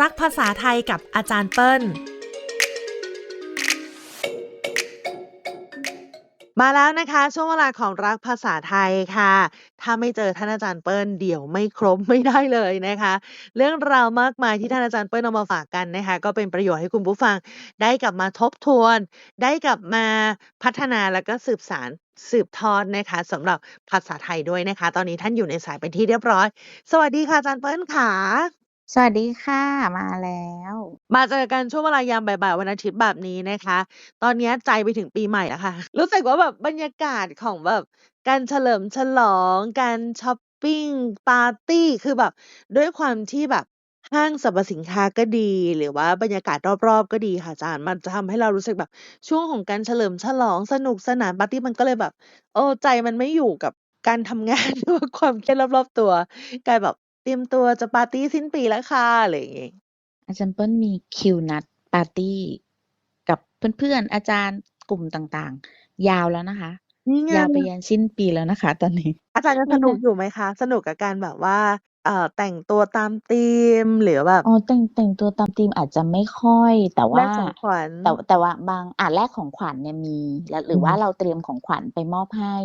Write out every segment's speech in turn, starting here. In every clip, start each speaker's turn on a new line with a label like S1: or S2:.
S1: รักภาษาไทยกับอาจารย์เปิ้ล
S2: มาแล้วนะคะ ช่วงเวลาของรักภาษาไทยค่ะ ถ้าไม่เจอท่านอาจารย์เปิ้ลเดี๋ยวไม่ครบไม่ได้เลยนะคะ เรื่องราวมากมายที่ท่านอาจารย์เปิ้ลเอามาฝากกันนะคะ ก็เป็นประโยชน์ให้คุณผู้ฟังได้กลับมาทบทวน ได้กลับมาพัฒนาแล้วก็สืบสารสืบทอดนะคะสำหรับภาษาไทยด้วยนะคะ ตอนนี้ท่านอยู่ในสายเป็นที่เรียบร้อย สวัสดีค่ะอาจารย์เปิ้ลค่ะ
S3: สวัสดีค่ะ มาแล้ว
S2: มาเจอกันช่วงเวลายามบ่าย ๆ วันอาทิตย์แบบนี้นะคะ ตอนเนี้ยใจไปถึงปีใหม่แล้วค่ะ รู้สึกว่าแบบบรรยากาศของแบบการเฉลิมฉลอง การช็อปปิงปาร์ตี คือแบบด้วยความที่แบบห้างสรรพสินค้าก็ดี หรือว่าบรรยากาศรอบ ๆ ก็ดีค่ะอาจารย์ มันจะทำให้เรารู้สึกแบบช่วงของการเฉลิมฉลอง สนุกสนานปาร์ตี มันก็เลยแบบ เออ ใจมันไม่อยู่กับการทำ งาน หรือว่าความเครียดรอบ ๆ ตัว กลายแบบ เตรียมตัวจะปาร์ตีสิ้นปีแล้วค่ะ อะไรอย่างงี้
S3: อาจารย์เปิ้ลมีคิวนัดปาร์ตี้ กับเพื่อนๆ อาจารย์กลุ่มต่างๆ ยาวแล้วนะคะ
S2: นี่ไง
S3: ยาวไปยันสิ้นปีแล้วนะคะ ตอนนี้
S2: อาจารย์ยังสนุกอยู่ไหมคะ สนุกกับการแบบว่า เอ่อ แต่งตัวตามธีม หรือแบบ
S3: อ๋อแต่งแต่งตัวตามธีมอาจจะไม่ค่อย แต่
S2: แล
S3: ว่า
S2: กของขวัญ
S3: แต่แต่ว่าบางอะแลกของขวัญเนี่ยมีแล้วหรือ
S2: อืม
S3: ว่าเราเตรียมของขวัญไปมอบให้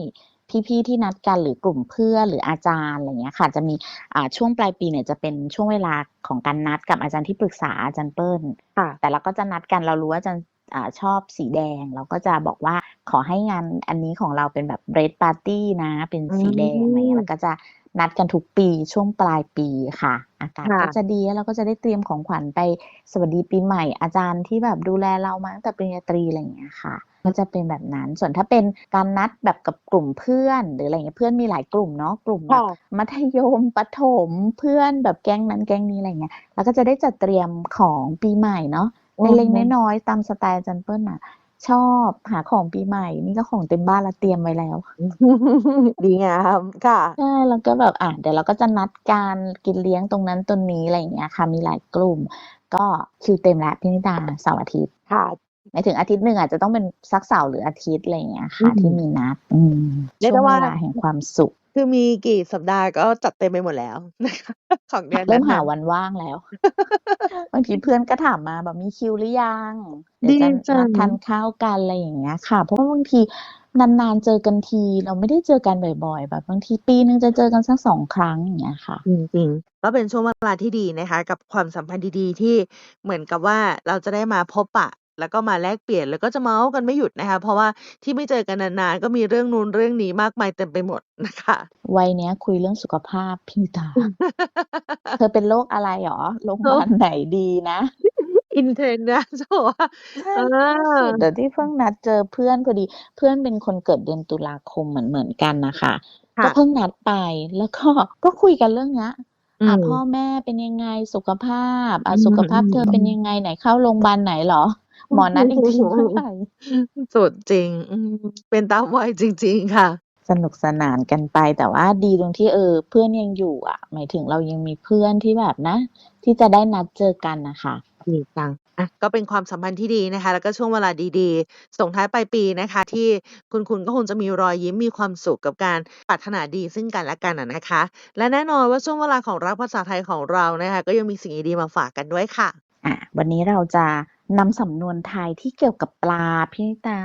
S3: พี่ๆที่นัดกันหรือกลุ่มเพื่อนหรืออาจารย์อะไรเงี้ยค่ะจะมีอ่าช่วงปลายปีเนี่ยจะเป็นช่วงเวลาของการนัดกับอาจารย์ที่ปรึกษาอาจารย์เปิ้ล
S2: ค่ะ
S3: แต่เราก็จะนัดกันเรารู้ว่าอาจารย์อ่าชอบสีแดง เราก็จะบอกว่าขอให้งานอันนี้ของเราเป็นแบบเรดปาร์ตี้นะ เป็นสีแดงอะไรเงี้ย
S2: อืม
S3: แล้วก็จะนัดกันทุกปีช่วงปลายปีค่ะ อากาศ
S2: ค่ะ
S3: ก็จะดีแล้วเราก็จะได้เตรียมของขวัญไปสวัสดีปีใหม่อาจารย์ที่แบบดูแลเรามาตั้งแต่ปริญญาตรีอะไรอย่างเงี้ยค่ะ ก็จะเป็นแบบนั้น ส่วนถ้าเป็นการนัดแบบกับกลุ่มเพื่อน หรืออะไรเงี้ยเพื่อนมีหลายกลุ่มเนาะกลุ่มแบบ
S2: ค่ะ
S3: มัธยมประถมเพื่อนแบบแก๊งนั้นแก๊งนี้อะไรเงี้ยแล้วก็จะได้จัดเตรียมของปีใหม่เนาะ
S2: อือ
S3: เล็ก
S2: ฮึ
S3: ๆน้อยๆตามสไตล์อาจันเปิ้ลอะชอบหาของปีใหม่ นี่ก็ของเต็มบ้านแล้วเตรียมไว้แล้ว
S2: ดีงามค่ะ
S3: ใช่แล้วก็แบบอะเดี๋ยวเราก็จะนัดการกินเลี้ยงตรงนั้นตรงนี้อะไรอย่างเงี้ยค่ะ มีหลายกลุ่ม ก็คิวเต็มแล้วพี่นิดาเสาร์อาทิตย์
S2: ค่ะ
S3: หมายถึงอาทิตย์หนึ่งอาจจะต้องเป็นสักเสาร์หรืออาทิตย์อะไรอย่างเงี้ยค่ะ
S2: อืม
S3: ที่มีนัดอืม
S2: เรียก
S3: ช่
S2: ได้
S3: วง
S2: ว่า
S3: เวลาแห่งความสุข
S2: คือมีกี่สัปดาห์ก็จัดเต็มไปหมดแล้วนะคะของเดือน
S3: เริ่
S2: นั้
S3: ม
S2: น
S3: หา
S2: น่ะ
S3: วันว่างแล้วบางทีเพื่อนก็ถามมาแบบมีคิวหรือยังเดี๋ยว
S2: ดี
S3: จะ
S2: จั
S3: นั
S2: ง
S3: ดทานข้าวกันอะไรอย่างเงี้ยค่ะ เพราะว่าบางทีนานๆเจอกันทีเราไม่ได้เจอกันบ่อยๆ แบบบางทีปีนึงจะเจอกันสักสองครั้งอย่างเงี้ยค่ะ
S2: จริงๆก็เป็นช่วงเวลาที่ดีนะคะ กับความสัมพันธ์ดีๆ ที่เหมือนกับว่าเราจะได้มาพบปะ แล้วก็มาแลกเปลี่ยนแล้วก็จะเมาท์กันไม่หยุดนะคะ เพราะว่าที่ไม่เจอกันนานๆก็มีเรื่องนู้นเรื่องนี้มากมายเต็มไปหมดนะคะ
S3: วัยเนี้ยคุยเรื่องสุขภาพพี่นิตา เธอเป็นโรคอะไรหรอโรงพยา
S2: โร
S3: บา
S2: ค
S3: ลไหนดีนะ
S2: อินเทรนด์นะจะบอกว่า
S3: ใช่
S2: เอ
S3: ล่าสุ
S2: อ
S3: ดเดี๋ยวที่เพิ่งนัดเจอเพื่อนพอดี เพื่อนเป็นคนเกิดเดือนตุลาคมเหมือนเหมือนกันนะคะ
S2: ค่ะ
S3: ก็เพิ่งนัดไปแล้วก็ก็คุยกันเรื่องเนี้ย
S2: อื
S3: อะ
S2: ม
S3: พ่อแม่เป็นยังไงสุขภาพ
S2: อื
S3: อะสุขภาพเธอเป็น
S2: ม
S3: ยังไงไหนเข้าโรงพยาบาลไหนเหรอ หมอนัดอีกทีเมื่อไหร่
S2: สุดจริงอืมเป็นตามวัยจริง ๆ ค่ะ
S3: สนุกสนานกันไปแต่ว่าดีตรงที่เออ เพื่อนยังอยู่อะ หมายถึงเรายังมีเพื่อนที่แบบนะ ที่จะได้นัดเจอกันนะคะ
S2: ดีจังอะก็เป็นความสัมพันธ์ที่ดีนะคะ แล้วก็ช่วงเวลาดีๆ ส่งท้ายปลายปีนะคะ ที่คุณคุณก็คงจะมีรอยยิ้มมีความสุขกับการปรารถนาดีซึ่งกันและกันอะนะคะ และแน่นอนว่าช่วงเวลาของรักภาษาไทยของเรานะคะ ก็ยังมีสิ่งดีๆมาฝากกันด้วยค่ะ
S3: อะวันนี้เราจะ นำสำนวนไทยที่เกี่ยวกับปลาพี่นิตา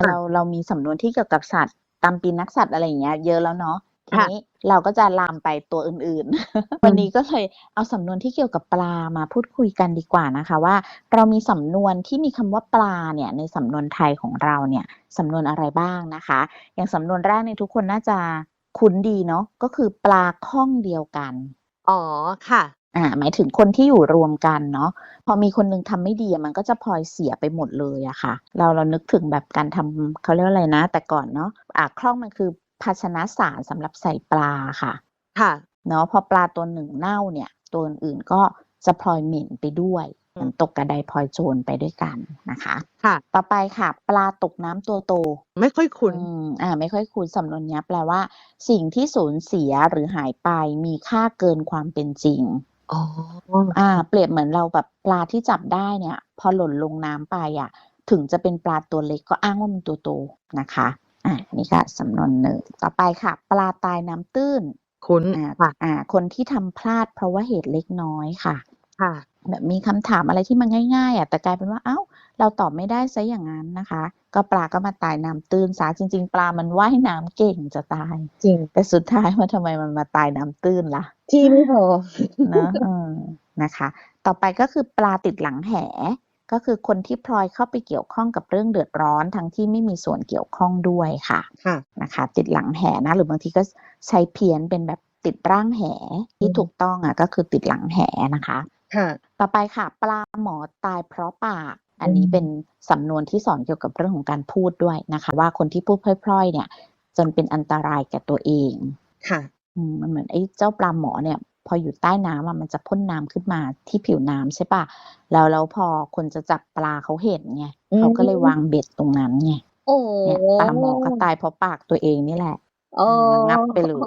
S2: ค่ะ
S3: เราเรามีสำนวนที่เกี่ยวกับสัตว์ตามปีนักสัตว์อะไรอย่างเงี้ยเยอะแล้วเนาะที
S2: ค่ะ
S3: นี้เราก็จะลามไปตัวอื่นๆ
S2: อื
S3: วัน
S2: ม
S3: นี้ก็เลยเอาสำนวนที่เกี่ยวกับปลามาพูดคุยกันดีกว่านะคะว่า เรามีสำนวนที่มีคำว่าปลาเนี่ยในสำนวนไทยของเราเนี่ยสำนวนอะไรบ้างนะคะ อย่างสำนวนแรกในยทุกคนน่าจะคุ้นดีเนาะก็คือปลาข้องเดียวกัน
S2: อ๋อค่ะ
S3: อ่าหมายถึงคนที่อยู่รวมกันเนาะพอมีคนนึงทำไม่ดีอะมันก็จะพลอยเสียไปหมดเลยอะค่ะ เราเรานึกถึงแบบการทำเขาเรียกว่าอะไรนะ แต่ก่อนเนาะอ่าคล่องมันคือภาชนะสารสำหรับใส่ปลาค่ะ
S2: ค่ะ
S3: เนาะพอปลาตัวหนึ่งเน่าเนี่ย ตัวอื่นๆก็จะพลอยเหม็นไปด้วยเหมือนตกกระไดพลอยโจรไปด้วยกันนะคะ
S2: ค่ะ
S3: ต่อไปค่ะ ปลาตกน้ำตัวโต
S2: ไม่ค่อยคุ้น
S3: อืมอ่า ไม่ค่อยคุ้นสำนวนเนี้ยแปลว่า สิ่งที่สูญเสียหรือหายไปมีค่าเกินความเป็นจริง
S2: อ๋อ
S3: อ่า เปรียบเหมือนเราแบบปลาที่จับได้เนี่ย พอหล่นลงน้ำไปอะถึงจะเป็นปลาตัวเล็กก็อ้างว่ามันตัวโตนะคะ อ่านี่ค่ะสำนวนหนึ่ง ต่อไปค่ะ ปลาตายน้ำตื้น
S2: คุ้น
S3: อ่า
S2: ค่ะ
S3: อ่า คนที่ทำพลาดเพราะว่าเหตุเล็กน้อยค่ะ
S2: ค่ะ
S3: แบบมีคำถามอะไรที่มันง่ายๆอะแต่กลายเป็นว่าอ้าวเราตอบไม่ได้เสียอย่างงั้นนะคะ ก็ปลาก็มาตายน้ำตื้นเสียจริง ๆ ปลามันว่ายน้ำเก่งจะตาย
S2: จริง
S3: แต่สุดท้ายมันทำไมมันมาตายน้ำตื้นล่ะ
S2: ที่ไม่พอ
S3: เนาะเออนะคะ ต่อไปก็คือปลาติดหลังแหก็คือคนที่พลอยเข้าไปเกี่ยวข้องกับเรื่องเดือดร้อน ทั้งที่ไม่มีส่วนเกี่ยวข้องด้วยค่ะ
S2: ค่ะ
S3: นะคะ ติดหลังแหนะ หรือบางทีก็ใช้เพี้ยนเป็นแบบติดร่างแหที่
S2: อืม
S3: ถูกต้องอะก็คือติดหลังแหนะคะ
S2: ค่ะ
S3: ต่อไปค่ะ ปลาหมอตายเพราะปาก อัน
S2: อื
S3: นี้
S2: ม
S3: เป็นสำนวนที่สอนเกี่ยวกับเรื่องของการพูดด้วยนะคะ ว่าคนที่พูดพร่อยๆ เนี่ย จนเป็นอันตรายแก่ตัวเอง
S2: ค่ะ
S3: อืมมันเหมือนไอ้เจ้าปลาหมอเนี่ย พออยู่ใต้น้ำอะมันจะพ่นน้ำขึ้นมาที่ผิวน้ำใช่เปล่าแล้วแล้วพอคนจะจับปลาเขาเห็นไง
S2: อื
S3: เขาก็เลย
S2: ม
S3: วางเบ็ดตรงนั้นไง
S2: โอ้
S3: เนี่ยปลาหมอก็ตายเพราะปากตัวเองนี่แหละ
S2: อ๋อ
S3: อืมระงับไปเลย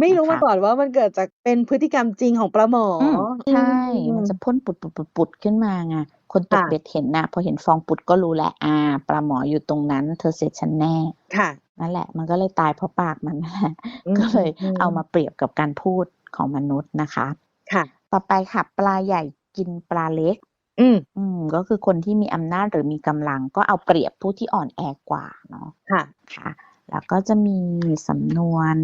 S2: ไม่รู้
S3: นะ
S2: มา
S3: คะ
S2: ก่อนว่ามันเกิดจากเป็นพฤติกรรมจริงของปลาหมอ
S3: อืม
S2: อื
S3: ใช่
S2: ม
S3: มันจะพ่นปุดๆๆๆขึ้นมาไงคนตก
S2: ค่ะ
S3: เบ็ดเห็นน่ะพอเห็นฟองปุดก็รู้แล้วอาปลาหมออยู่ตรงนั้น เธอเสร็จฉันแน่
S2: ค่ะ
S3: นั่นแหละ มันก็เลยตายเพราะปากมันนั่นแหละ
S2: อื
S3: ก็เลย
S2: ม
S3: เอามาเปรียบกับการพูดของมนุษย์นะคะ
S2: ค่ะ
S3: ต่อไปค่ะปลาใหญ่กินปลาเล็ก
S2: อืม
S3: อืมก็คือคนที่มีอำนาจหรือมีกำลังก็เอาเปรียบผู้ที่อ่อนแอกว่าเนาะ
S2: ค่ะ
S3: ค่ะ แล้วก็จะมีสำนวน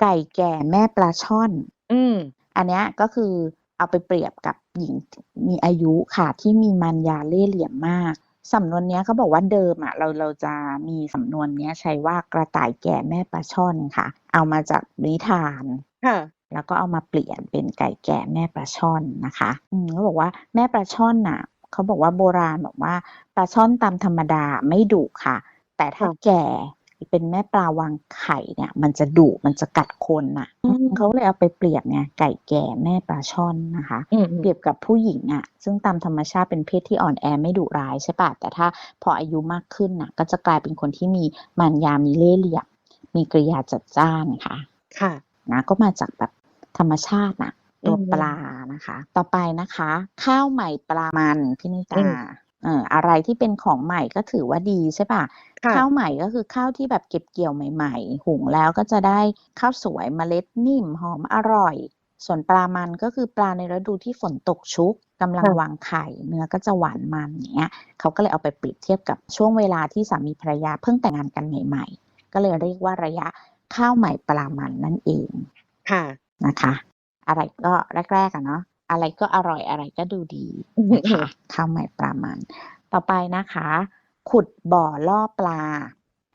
S3: ไก่แก่แม่ปลาช่อน
S2: อืม
S3: อันเนี้ยก็คือ เอาไปเปรียบกับหญิงมีอายุค่ะที่มีมารยาเล่ห์เหลี่ยมมากสำนวนเนี้ยเขาบอกว่าเดิมอะเราเราจะมีสำนวนเนี้ยใช้ว่ากระต่ายแก่แม่ปลาช่อนค่ะ เอามาจากนิทาน
S2: ค่ะ
S3: แล้วก็เอามาเปลี่ยนเป็นไก่แก่แม่ปลาช่อนนะคะอืมเขาบอกว่าแม่ปลาช่อนน่ะเขาบอกว่าโบราณบอกว่าปลาช่อนตามธรรมดาไม่ดุค่ะ แต่ถ้า
S2: ค่ะ
S3: แก่ เป็นแม่ปลาวางไข่เนี่ย มันจะดุมันจะกัดคนน่ะ
S2: อืม
S3: เขาเลยเอาไปเปรียบไงไก่แก่แม่ปลาช่อนนะคะ
S2: อืม
S3: เปรียบกับผู้หญิงอะ ซึ่งตามธรรมชาติเป็นเพศที่อ่อนแอไม่ดุร้ายใช่ปะแต่ถ้าพออายุมากขึ้นน่ะ ก็จะกลายเป็นคนที่มีมารยามีเล่ห์เหลี่ยมมีกริยาจัดจ้านค่ะ
S2: ค่ะ
S3: นะก็มาจากแบบธรรมชาติน่ะตัว
S2: อืม
S3: ปลานะคะ ต่อไปนะคะ ข้าวใหม่ปลามันพี่นิ
S2: อื
S3: ตามเอ่อ อะไรที่เป็นของใหม่ก็ถือว่าดีใช่ปะ
S2: ค่ะ
S3: ข้าวใหม่ก็คือข้าวที่แบบเก็บเกี่ยวใหม่ ๆ หุงแล้วก็จะได้ข้าวสวยเมล็ดนิ่มหอมอร่อย ส่วนปลามันก็คือปลาในฤดูที่ฝนตกชุกกำลัง
S2: ค่ะ
S3: วางไข่ เนื้อก็จะหวานมันอย่างเงี้ยเขาก็เลยเอาไปเปรียบเทียบกับช่วงเวลาที่สามีภรรยาเพิ่งแต่งงานกันใหม่ ๆ ก็เลยเรียกว่าระยะข้าวใหม่ปลามันนั่นเอง
S2: ค่ะ
S3: นะคะ อะไรก็แรกๆอะเนาะ อะไรก็อร่อยอะไรก็ดูดีนะคะข้าวใหม่ปลามันต่อไปนะคะ ขุดบ่อล่อปลา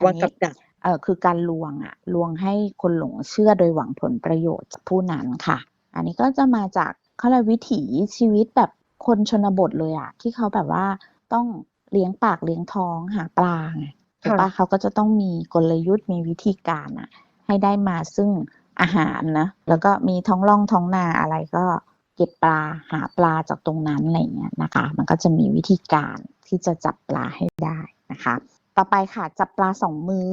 S3: อัน
S2: วาง
S3: นี้
S2: กับดัก
S3: เออคือการลวงอะลวงให้คนหลงเชื่อโดยหวังผลประโยชน์จากผู้นั้นค่ะ อันนี้ก็จะมาจากเขาเรียกวิถีชีวิตแบบคนชนบทเลยอะที่เขาแบบว่าต้องเลี้ยงปากเลี้ยงท้องหาปลาไงถูกปะเขาก็จะต้องมีกลยุทธ์มีวิธีการอะให้ได้มาซึ่งอาหารนะแล้วก็มีท้องร่องท้องนาอะไรก็ เก็บปลาหาปลาจากตรงนั้นอะไรอย่างเงี้ยนะคะ มันก็จะมีวิธีการที่จะจับปลาให้ได้นะคะ ต่อไปค่ะจับปลาสองมือ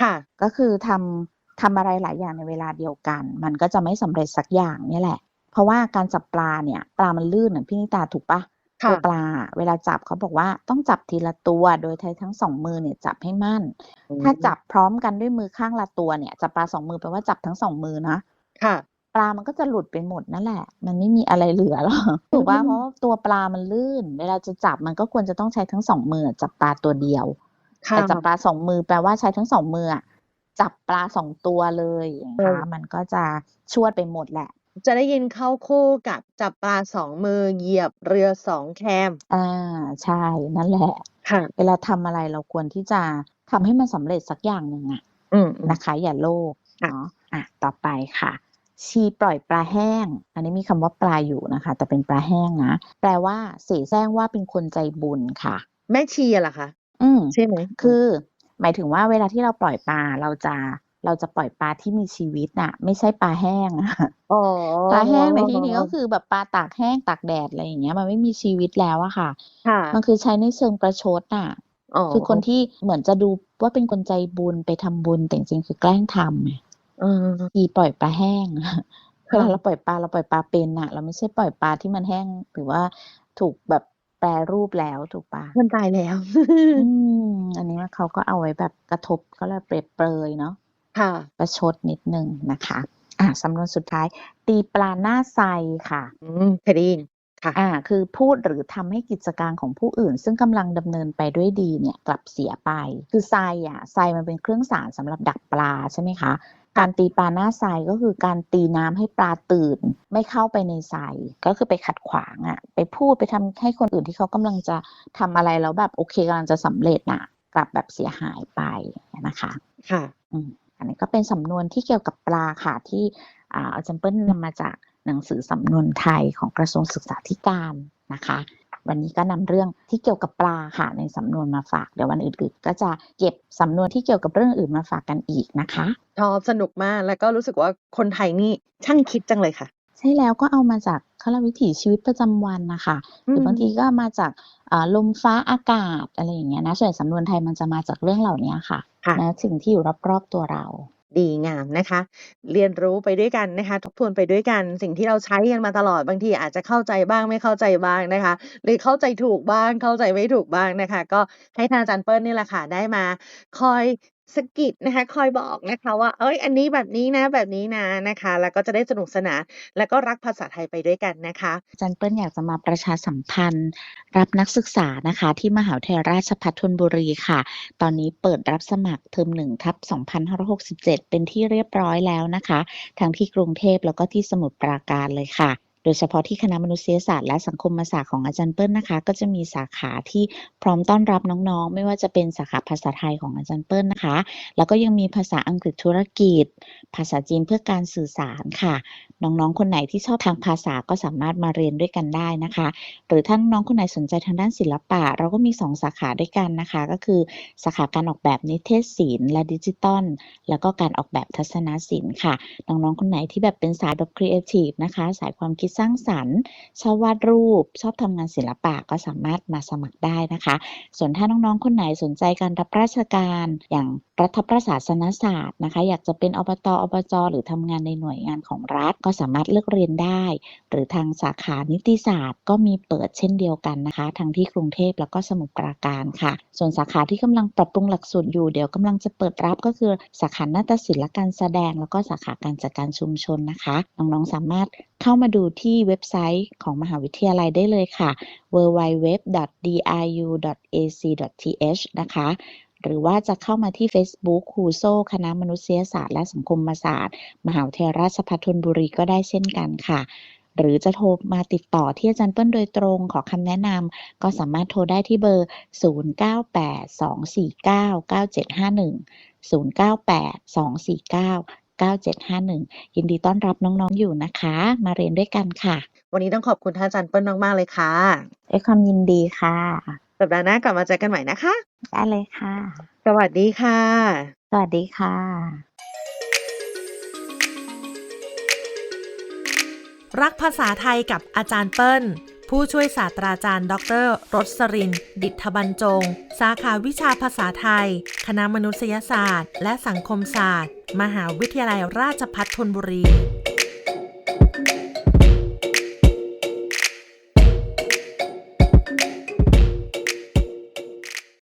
S2: ค่ะ
S3: ก็คือทำทำอะไรหลายอย่างในเวลาเดียวกัน มันก็จะไม่สำเร็จสักอย่างเนี่ยแหละ เพราะว่าการจับปลาเนี่ย ปลามันลื่นน่ะพี่นิตาถูกปะ
S2: ค่ะ
S3: ตัวปลาเวลาจับเขาบอกว่าต้องจับทีละตัวโดยใช้ทั้งสองมือเนี่ยจับให้มั่น ถ้าจับพร้อมกันด้วยมือข้างละตัวเนี่ยจับปลาสองมือแปลว่าจับทั้งสองมือนะ
S2: ค่ะ
S3: ปลามันก็จะหลุดไปหมดนั่นแหละ มันไม่มีอะไรเหลือหรอกถูกปะเพราะว่าตัวปลามันลื่น เวลาจะจับมันก็ควรจะต้องใช้ทั้งสองมือจับปลาตัวเดียว
S2: ค่ะ
S3: แต่จับปลาสองมือแปลว่าใช้ทั้งสองมืออะจับปลาสองตัวเลยนะ
S2: เอ
S3: คะ
S2: อ
S3: มันก็จะชวดไปหมดแหละ
S2: จะได้ยินเข้าคู่กับจับปลาสองมือเหยียบเรือสองแคม
S3: อ่าใช่นั่นแหละ
S2: ค่ะ
S3: เวลาทำอะไรเราควรที่จะทำให้มันสำเร็จสักอย่างหนึ่งอะ
S2: อืมอืม
S3: นะคะอย่าโลภ
S2: ค่ะ
S3: เนาะอะต่อไปค่ะ ชีปล่อยปลาแห้ง อันนี้มีคำว่าปลาอยู่นะคะ แต่เป็นปลาแห้งนะ แปลว่าเสแสร้งว่าเป็นคนใจบุญค่ะ
S2: แม่ชีอะเหรอคะ
S3: อืม
S2: ใช่ไหม
S3: คือ หมายถึงว่าเวลาที่เราปล่อยปลาเราจะเราจะปล่อยปลาที่มีชีวิตน่ะ ไม่ใช่ปลาแห้งอะ
S2: อ๋อ
S3: ปลาแห้งในที่นี้ก็คือแบบปลาตากแห้งตากแดดอะไรอย่างเงี้ย มันไม่มีชีวิตแล้วอะค่ะ
S2: ค่ะ
S3: มันคือใช้ในเชิงประชดน่ะ
S2: อ๋อ
S3: คือคนที่เหมือนจะดูว่าเป็นคนใจบุญไปทำบุญแต่จริงๆคือแกล้งทำไง
S2: เออ
S3: อีปล่อยปลาแห้งเว
S2: ค่ะ
S3: ลาเราปล่อยปลาเราปล่อยปลาเป็นน่ะเราไม่ใช่ปล่อยปลาที่มันแห้งหรือว่าถูกแบบแปรรูปแล้วถูกปะ
S2: มันตายแล้ว
S3: อืม อันนี้ว่าเขาก็เอาไว้แบบกระทบก็เลยเปรียบเปรยเนาะ
S2: ค่ะ
S3: ประชดนิดนึงนะคะ อะสำนวนสุดท้าย ตีปลาหน้าไซค่ะ
S2: อืมเคยได้ยินค่ะ
S3: อ่า คือพูดหรือทำให้กิจการของผู้อื่น ซึ่งกำลังดำเนินไปด้วยดีเนี่ย กลับเสียไป คือทรายอะทรายมันเป็นเครื่องสารสำหรับดักปลาใช่ไหมคะ การตีปลาหน้าทรายก็คือการตีน้ำให้ปลาตื่น ไม่เข้าไปในทรายก็คือไปขัดขวางอะ ไปพูดไปทำให้คนอื่นที่เขากำลังจะทำอะไรแล้วแบบโอเคกำลังจะสำเร็จน่ะกลับแบบเสียหายไปนะคะ
S2: ค่ะ
S3: อืมอันนี้ก็เป็นสำนวนที่เกี่ยวกับปลาค่ะที่อ่าอาจารย์เปิ้ลนำมาจากหนังสือสำนวนไทยของกระทรวงศึกษาธิการนะคะ วันนี้ก็นำเรื่องที่เกี่ยวกับปลาค่ะในสำนวนมาฝาก เดี๋ยววันอื่นๆ ก็จะเก็บสำนวนที่เกี่ยวกับเรื่องอื่นมาฝากกันอีกนะคะ
S2: ชอบสนุกมากแล้วก็รู้สึกว่าคนไทยนี่ช่างคิดจังเลยค่ะ
S3: ใช่แล้วก็เอามาจากเขาเรียกวิถีชีวิตประจำวันนะคะหรือบางทีก็มาจากอ่าลมฟ้าอากาศอะไรอย่างเงี้ยนะส่วนสำนวนไทยมันจะมาจากเรื่องเหล่านี้ค่ะ
S2: ค่ะ
S3: นะสิ่งที่อยู่รอบๆตัวเรา
S2: ดีงามนะคะ เรียนรู้ไปด้วยกันนะคะ ทบทวนไปด้วยกัน สิ่งที่เราใช้กันมาตลอดบางทีอาจจะเข้าใจบ้างไม่เข้าใจบ้างนะคะ หรือเข้าใจถูกบ้างเข้าใจไม่ถูกบ้างนะคะ ก็ให้ทางอาจารย์เปิ้ลนี่แหละค่ะได้มา คอย สะกิดนะคะ คอยบอกนะคะว่า เอ้ย อันนี้แบบนี้นะ แบบนี้นะนะคะ แล้วก็จะได้สนุกสนาน แล้วก็รักภาษาไทยไปด้วยกันนะคะ
S3: อาจารย์เปิ้ลอยากจะมาประชาสัมพันธ์ รับนักศึกษานะคะ ที่มหาวิทยาลัยราชภัฏธนบุรีค่ะ ตอนนี้เปิดรับสมัครเทอม1ทับ2567 เป็นที่เรียบร้อยแล้วนะคะ ทั้งที่กรุงเทพแล้วก็ที่สมุทรปราการเลยค่ะ โดยเฉพาะที่คณะมนุษยศาสตร์และสังคมศาสตร์ของอาจารย์เปิ้ลนะคะ ก็จะมีสาขาที่พร้อมต้อนรับน้องๆ ไม่ว่าจะเป็นสาขาภาษาไทยของอาจารย์เปิ้ลนะคะ แล้วก็ยังมีภาษาอังกฤษธุรกิจ ภาษาจีนเพื่อการสื่อสารค่ะ น้องๆ คนไหนที่ชอบทางภาษาก็สามารถมาเรียนด้วยกันได้นะคะ หรือถ้าน้องคนไหนสนใจทางด้านศิลปะ เราก็มี 2 สาขาด้วยกันนะคะ ก็คือสาขาการออกแบบนิเทศศิลป์และดิจิตอลแล้วก็การออกแบบทัศนศิลป์ค่ะ น้องๆ คนไหนที่แบบเป็นสายแบบครีเอทีฟนะคะ สายความคิดสร้างสรรค์ ชอบวาดรูป ชอบทำงานศิลปะก็สามารถมาสมัครได้นะคะ ส่วนถ้าน้องๆ คนไหนสนใจการรับราชการอย่างรัฐประศาสนศาสตร์นะคะ อยากจะเป็นอบตอบจหรือทำงานในหน่วยงานของรัฐก็สามารถเลือกเรียนได้ หรือทางสาขานิติศาสตร์ ก็มีเปิดเช่นเดียวกันนะคะ ทั้งที่กรุงเทพแล้วก็สมุทรปราการค่ะ ส่วนสาขาที่กำลังปรับปรุงหลักสูตรอยู่เดี๋ยวกำลังจะเปิดรับก็คือสาขานาฏศิลป์และการแสดง แล้วก็สาขาการจัดการชุมชนนะคะ น้องๆสามารถ เข้ามาดูที่เว็บไซต์ของมหาวิทยาลัยได้เลยค่ะ www.diu.ac.th นะคะ หรือว่าจะเข้ามาที่ Facebook ครูโซ่คณะมนุษยศาสตร์และสังคมศาสตร์ มหาวิทยาลัยราชภัฏธนบุรีก็ได้เช่นกันค่ะหรือจะโทรมาติดต่อที่อาจารย์เปิ้ลโดยตรงขอคำแนะนำก็สามารถโทรได้ที่เบอร์ 0982499751 0982499751 ยินดีต้อนรับน้องๆอยู่นะคะ มาเรียนด้วยกันค่ะ
S2: วันนี้ต้องขอบคุณท่านอาจารย์เปิ้ลมากๆเลยค่ะ
S3: ด้วยความยินดีค่ะ
S2: สัปดาห์หน้ากลับมาเจอกันใหม่นะคะ
S3: ได้เลยค่ะ
S2: สวัสดีค่ะ
S3: สวัสดีค่ะ
S1: รักภาษาไทยกับอาจารย์เปิ้ล ผู้ช่วยศาสตราจารย์ ดรรสริน ดิษฐบรรจง สาขาวิชาภาษาไทย คณะมนุษยศาสตร์ และสังคมศาสตร์ มหาวิทยาลัยราชภัฏธนบุรี